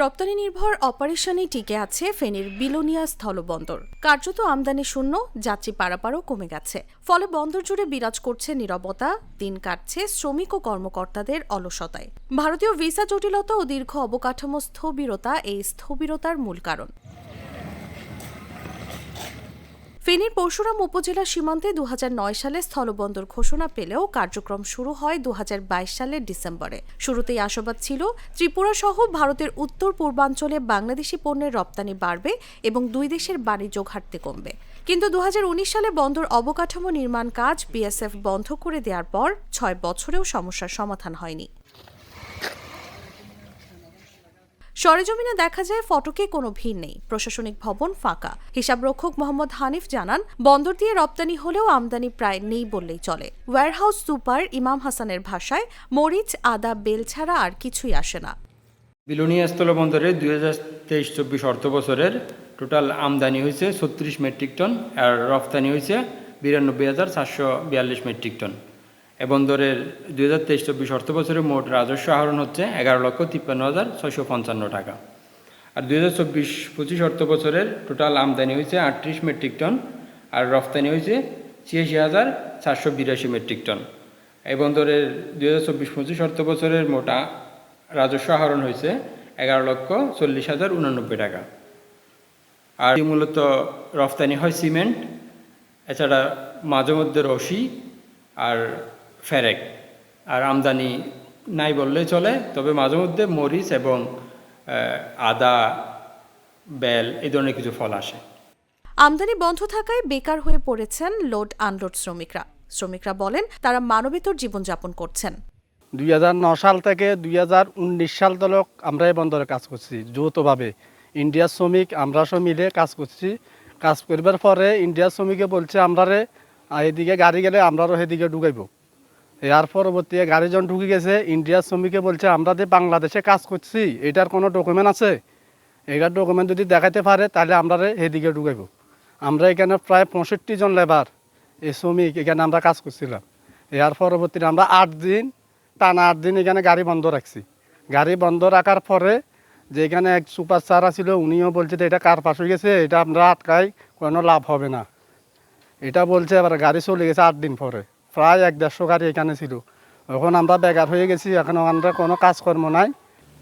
রপ্তানি নির্ভর অপারেশনে টিকে আছে ফেনীর বিলোনিয়া স্থলবন্দর। কার্যত আমদানি শূন্য, যাত্রী পারাপারও কমে গেছে। ফলে বন্দর জুড়ে বিরাজ করছে নিরবতা, দিন কাটছে শ্রমিক ও কর্মকর্তাদের অলসতায়। ভারতীয় ভিসা জটিলতা ও দীর্ঘ অবকাঠামো স্থবিরতা এই স্থবিরতার মূল কারণ। ফেনীর পরশুরাম উপজেলা সীমান্তে দু হাজার নয় সালে স্থলবন্দর ঘোষণা পেলেও কার্যক্রম শুরু হয় দু হাজার বাইশ সালের ডিসেম্বরে। শুরুতেই আশাবাদ ছিল, ত্রিপুরা সহ ভারতের উত্তর পূর্বাঞ্চলে বাংলাদেশি পণ্যের রপ্তানি বাড়বে এবং দুই দেশের বাণিজ্য ঘাটতি কমবে। কিন্তু দু হাজার উনিশ সালে বন্দর অবকাঠামো নির্মাণ কাজ বিএসএফ বন্ধ করে দেওয়ার পর ছয় বছরেও সমস্যার সমাধান হয়নি। সরেজমিনে দেখা যায় ফটকে কোনো ভিড় নেই। প্রশাসনিক ভবন ফাঁকা। হিসাবরক্ষক মোহাম্মদ হানিফ জানান, বন্দর দিয়ে রপ্তানি হলেও আমদানি প্রায় নেই বললেই চলে। ওয়্যারহাউস সুপার ইমাম হাসানের ভাষায়, মরিচ, আদা, বেল ছাড়া আর কিছুই আসে না। বিলোনিয়া স্থলবন্দরে দুই হাজার তেইশ চব্বিশ অর্থ বছরের টোটাল আমদানি হয়েছে ছত্রিশ মেট্রিক টন আর রফতানি হয়েছে বিরানব্বই হাজার চারশো বিয়াল্লিশ মেট্রিক টন। এ বন্দরের দুই হাজার তেইশ চব্বিশ অর্থ বছরে মোট রাজস্ব আহরণ হচ্ছে এগারো লক্ষ তিপ্পান্ন হাজার ছয়শো পঞ্চান্ন টাকা। আর দুই হাজার চব্বিশ পঁচিশ অর্থ বছরের টোটাল আমদানি হয়েছে আটত্রিশ মেট্রিক টন, আর রফতানি হয়েছে ছিয়াশি হাজার চারশো বিরাশি মেট্রিক টন। এই বন্দরের দুই হাজার চব্বিশ পঁচিশ অর্থ বছরের মোটা রাজস্ব আহরণ হয়েছে এগারো লক্ষ চল্লিশ হাজার উনানব্বই টাকা। আর মূলত রফতানি হয় সিমেন্ট, এছাড়া মাঝে মধ্যে রশি, আর ফেরেক। আর আমদানি নাই বললে চলে তবে মাঝে মধ্যে মরিচ এবং আদা বেল এই ধরনের কিছু ফল আসে। আমদানি বন্ধ থাকায় বেকার হয়ে পড়েছেন লোড আনলোড শ্রমিকরা। শ্রমিকরা বলেন তারা মানবেতর জীবনযাপন করছেন। দুই হাজার ন সাল থেকে দুই হাজার উনিশ সাল তলক আমরা এই বন্দরে কাজ করছি যৌথভাবে। ইন্ডিয়ার শ্রমিক আমরা সব মিলে কাজ করছি। কাজ করবার পরে ইন্ডিয়ার শ্রমিকে বলছে আমরারে আহ, এদিকে গাড়ি গেলে আমরারও সেদিকে ঢুকাইব। এর পরবর্তী গাড়ি যখন ঢুকে গেছে ইন্ডিয়ার শ্রমিকে বলছে, আমরা যে বাংলাদেশে কাজ করছি, এটার কোনো ডকুমেন্ট আছে? এটার ডকুমেন্ট যদি দেখাতে পারে, তাহলে আমরা এদিকে ঢুকাইব। আমরা এখানে প্রায় পঁয়ষট্টি জন লেবার এই শ্রমিক এখানে আমরা কাজ করছিলাম। এর পরবর্তীতে আমরা আট দিন, টানা আট দিন এখানে গাড়ি বন্ধ রাখছি। গাড়ি বন্ধ রাখার পরে যে এখানে এক সুপার স্টার ছিল উনিও বলছে যে, এটা কার পাশ হয়ে গেছে? এটা আমরা আটকাই, কোনো লাভ হবে না। এটা বলছে এবার গাড়ি চলে গেছে আট দিন পরে। প্রায় এক দেড়শো গাড়ি এখানে ছিল। এখন আমরা বেকার হয়ে গেছি এখন আমরা কোনো কাজকর্ম নাই।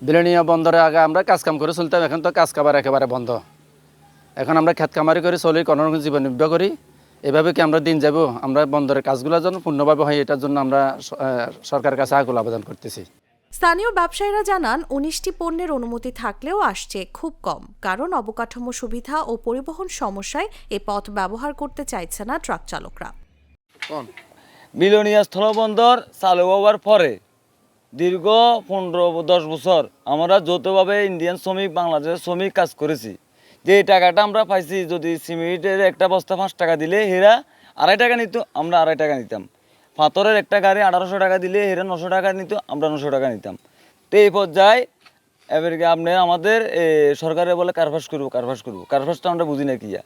বিলেনিয়া বন্দরে আগে আমরা কাজ কাম করে চলতাম এখন তো কাজ কাবার একেবারে বন্ধ। এখন আমরা খেত কামারি করে চলি কোনো রকম জীবন নির্বাহ করি। এভাবে কি আমরা দিন যাব? আমরা বন্দরের কাজগুলো যেন পূর্ণভাবে হয় এটার জন্য আমরা সরকারের কাছে আকুল আবেদন করতেছি। স্থানীয় ব্যবসায়ীরা জানান উনিশটি পণ্যের অনুমতি থাকলেও আসছে খুব কম কারণ অবকাঠামো সুবিধা ও পরিবহন সমস্যায় এ পথ ব্যবহার করতে চাইছে না ট্রাক চালকরা। বিলোনিয়া স্থলবন্দর চালু হওয়ার পরে দীর্ঘ পনেরো দশ বছর আমরা যৌথভাবে ইন্ডিয়ান শ্রমিক, বাংলাদেশের শ্রমিক কাজ করেছি। যে টাকাটা আমরা পাইছি, যদি সিমেন্টের একটা বস্তা পাঁচ টাকা দিলে হেরা আড়াই টাকা নিত, আমরা আড়াই টাকা নিতাম। পাথরের একটা গাড়ি আঠারোশো টাকা দিলে হেরা নশো টাকা নিত, আমরা নশো টাকা নিতাম। তো এই পর্যায়ে এবারে আপনি আমাদের সরকারে বলে কারফাস করব কারফাস করব। কারফাসটা আমরা বুঝি না কি যা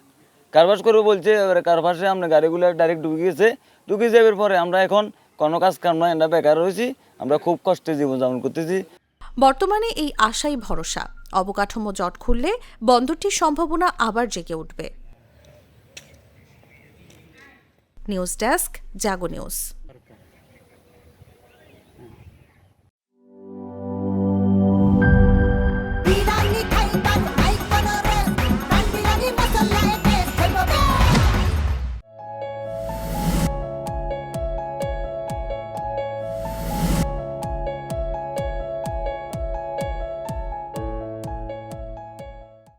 কারবাস করব বলছে, এবারে কারবাসে আমরা গাড়িগুলো ডাইরেক্ট ঢুকে গেছে। ঢুকে যাবার পরে আমরা এখন কোনো কাজ কাম নয় আমরা বেকার রয়েছি, আমরা খুব কষ্টে জীবনযাপন করতেছি। বর্তমানে এই আশাই ভরসা, অবকাঠামো জট খুললে বন্দরটির সম্ভাবনা আবার জেগে উঠবে। News desk, Jago news.